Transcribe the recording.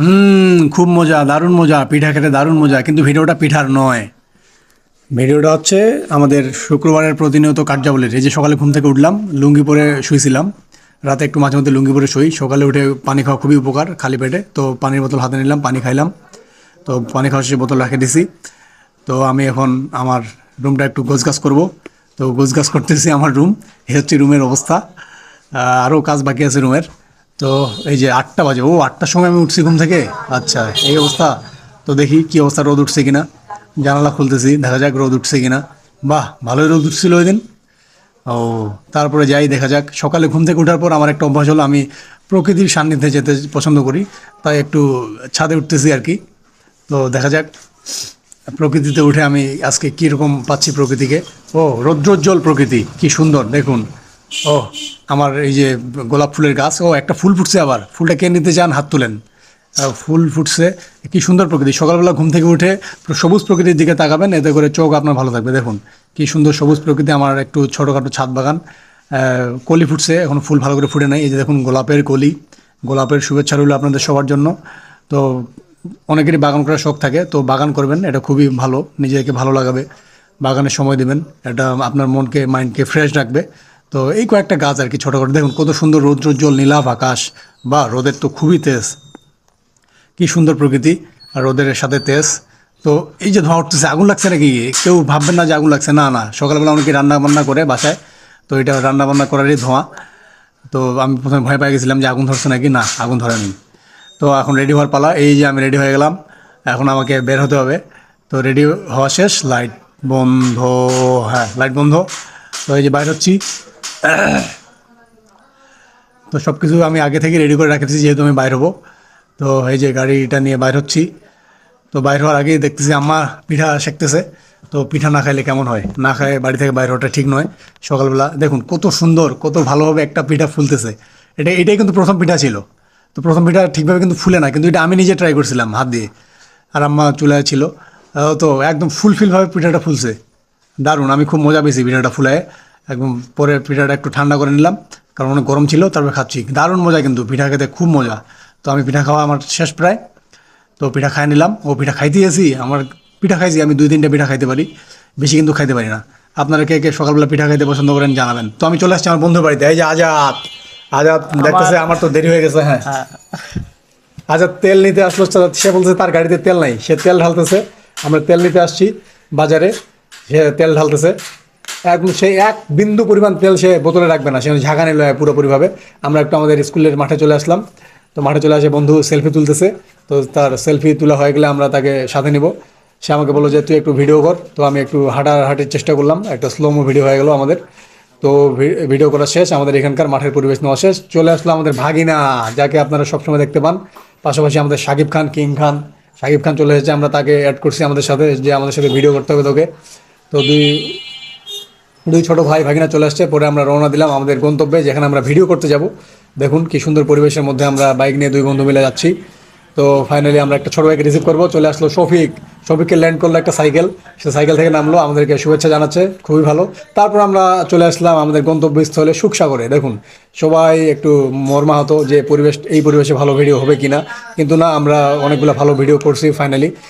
হুম, খুব মজা, দারুণ মজা, পিঠা খেতে দারুণ মজা, কিন্তু ভিডিওটা পিঠার নয়। ভিডিওটা হচ্ছে আমাদের শুক্রবারের প্রতিনিয়ত কার্যাবলীর। এই যে সকালে ঘুম থেকে উঠলাম, লুঙ্গি পরে শুয়েছিলাম রাতে একটু মাঝে মধ্যে লুঙ্গি পরে শুই। সকালে উঠে পানি খাওয়া খুবই উপকার, খালি পেটে। তো পানির বোতল হাতে নিলাম, পানি খাইলাম। তো পানি খাওয়ার শেষে বোতল রেখে দিছি। তো আমি এখন আমার রুমটা একটু গোছগাছ করব। তো গোছগাছ করতেছি আমার রুম। এই হচ্ছে রুমের অবস্থা। আরও কাজ বাকি আছে রুমের। তো এই যে আটটা বাজে, ও আটটার সময় আমি উঠছি ঘুম থেকে? আচ্ছা এই অবস্থা। তো দেখি কি অবস্থা, রোদ উঠছে কিনা? জানালা খুলতেছি, দেখা যাক রোদ উঠছে কিনা। বাহ, ভালোই রোদ উঠছিল ওই দিন। ও, তারপরে যাই, দেখা যাক। সকালে ঘুম থেকে ওঠার পর আমার একটা অভ্যাস হলো, আমি প্রকৃতির সান্নিধ্যে যেতে পছন্দ করি। তাই একটু ছাদে উঠতেছি আর কি। তো দেখা যাক, প্রকৃতিতে উঠে আমি আজকে কীরকম পাচ্ছি প্রকৃতিকে। ও, রৌদ্রোজ্জ্বল প্রকৃতি, কি সুন্দর, দেখুন। ও, আমার এই যে গোলাপ ফুলের গাছ, ও, একটা ফুল ফুটছে আবার। ফুলটা কে নিতে চান, হাত তুলেন। ফুল ফুটছে, কি সুন্দর প্রকৃতি। সকালবেলা ঘুম থেকে উঠে সবুজ প্রকৃতির দিকে তাকাবেন, এতে করে চোখ আপনার ভালো থাকবে। দেখুন, কি সুন্দর সবুজ প্রকৃতি আমার একটু ছোটোখাটো ছাদ বাগান। কলি ফুটছে, এখন ফুল ভালো করে ফুটে নাই। এই যে দেখুন, গোলাপের কলি, গোলাপের শুভেচ্ছা রইল আপনাদের সবার জন্য। তো অনেকেরই বাগান করার শখ থাকে, তো বাগান করবেন, এটা খুবই ভালো, নিজেকে ভালো লাগাবে। বাগানে সময় দেবেন, এটা আপনার মনকে, মাইন্ডকে ফ্রেশ রাখবে। তো এই কয়েকটা গাছ আর কি ছোটো করে দেখুন, কত সুন্দর রৌদ্রোজ্জ্বল নীলাভ আকাশ, বা রোদের তো খুবই তেজ। কি সুন্দর প্রকৃতি, আর রোদের সাথে তেজ। তো এই যে ধোঁয়া উঠতেছে, আগুন লাগছে নাকি? কেউ ভাববেন না যে আগুন লাগছে। না না, সকালবেলা অনেকে রান্না বান্না করে বাসায়, তো এটা রান্না বান্না করারই ধোঁয়া। তো আমি প্রথমে ভয় পেয়ে গেছিলাম যে আগুন ধরছে নাকি? না, আগুন ধরেনি। তো এখন রেডি হওয়ার পালা, এই যে আমি রেডি হয়ে গেলাম। এখন আমাকে বের হতে হবে। তো রেডি হওয়া শেষ লাইট বন্ধ হ্যাঁ লাইট বন্ধ। তো এই যে বাইর হচ্ছি। তো সব কিছু আমি আগে থেকে রেডি করে রাখেছি, যেহেতু আমি বাইর হব। তো এই যে গাড়িটা নিয়ে বাইর হচ্ছি। তো বাইর হওয়ার আগেই দেখতেছি আম্মা পিঠা শেখতেছে তো পিঠা না খাইলে কেমন হয়? না খায় বাড়ি থেকে বাইর হওয়াটা ঠিক নয়। সকালবেলা দেখুন, কত সুন্দর, কত ভালোভাবে একটা পিঠা ফুলতেছে। এটা, এটাই কিন্তু প্রথম পিঠা ছিল। তো প্রথম পিঠা ঠিকভাবে কিন্তু ফুলে না, কিন্তু এটা আমি নিজে ট্রাই করছিলাম হাত দিয়ে। আর আম্মা চুলায় ছিল। তো একদম ফুলফিলভাবে পিঠাটা ফুলছে। দারুণ, আমি খুব মজা পেয়েছি পিঠাটা ফুলায়। একদম পরে পিঠাটা একটু ঠান্ডা করে নিলাম কারণ অনেক গরম ছিল তারপরে খাচ্ছি। দারুণ মজা কিন্তু পিঠা খেতে খুব মজা। তো আমি পিঠা খাওয়া আমার শেষ প্রায়। তো পিঠা খাই নিলাম ও পিঠা খাইতে গেছি আমার পিঠা খাইছি আমি দুই তিনটা পিঠা খাইতে পারি বেশি কিন্তু খাইতে পারি না। আপনারা কে কে সকালবেলা পিঠা খাইতে পছন্দ করেন জানাবেন। তো আমি চলে আসছি আমার বন্ধুর বাড়িতে এই যে আজাদ আজাদ দেখতেছে আমার তো দেরি হয়ে গেছে হ্যাঁ। আচ্ছা তেল নিতে আসলো সে বলছে তার গাড়িতে তেল নাই সে তেল ঢালতেছে আমরা তেল নিতে আসছি বাজারে সে তেল ঢালতেছে। একদম সেই এক বিন্দু পরিমাণ তেল সে বোতলে রাখবে না। সে ঝাঁকা নিল পুরোপুরিভাবে। আমরা একটু আমাদের স্কুলের মাঠে চলে আসলাম। তো মাঠে চলে আসে বন্ধু সেলফি তুলতেছে। তো তার সেলফি তোলা হয়ে গেলে আমরা তাকে সাথে নিব। সে আমাকে বলল যে, তুই একটু ভিডিও কর। তো আমি একটু হাঁটা হাঁটার চেষ্টা করলাম। একটা স্লোমো ভিডিও হয়ে গেল আমাদের। তো ভিডিও করা শেষ। আমাদের এখানকার মাঠের পরিবেশ নেওয়া শেষ। চলে আসলো আমাদের ভাগিনা, যাকে আপনারা সবসময় দেখতে পান। পাশাপাশি আমাদের সাকিব খান, কিং খান। সাকিব খান চলে এসেছে। আমরা তাকে অ্যাড করছি আমাদের সাথে যে আমাদের সাথে ভিডিও করতে হবে তোকে। তো দুই দুই ছোট ভাই ভাগিনা চলে আসছে, পরে আমরা রওনা দিলাম আমাদের গন্তব্যে, যেখানে আমরা ভিডিও করতে যাব। দেখুন কি সুন্দর পরিবেশের মধ্যে আমরা বাইক নিয়ে দুই বন্ধু মিলে যাচ্ছি। তো ফাইনালি আমরা একটা ছোট ভাইকে রিসিভ করব, চলে আসলো শফিক। শফিককে ল্যান্ড করল একটা সাইকেল সে সাইকেল থেকে নামলো, আমাদেরকে শুভেচ্ছা জানাচ্ছে, খুবই ভালো। তারপর আমরা চলে আসলাম আমাদের গন্তব্যস্থলে সুখসাগরে। দেখুন, সবাই একটু মর্মাহত যে পরিবেশ, এই পরিবেশে ভালো ভিডিও হবে কিনা। কিন্তু না, আমরা অনেকগুলো ভালো ভিডিও করছি ফাইনালি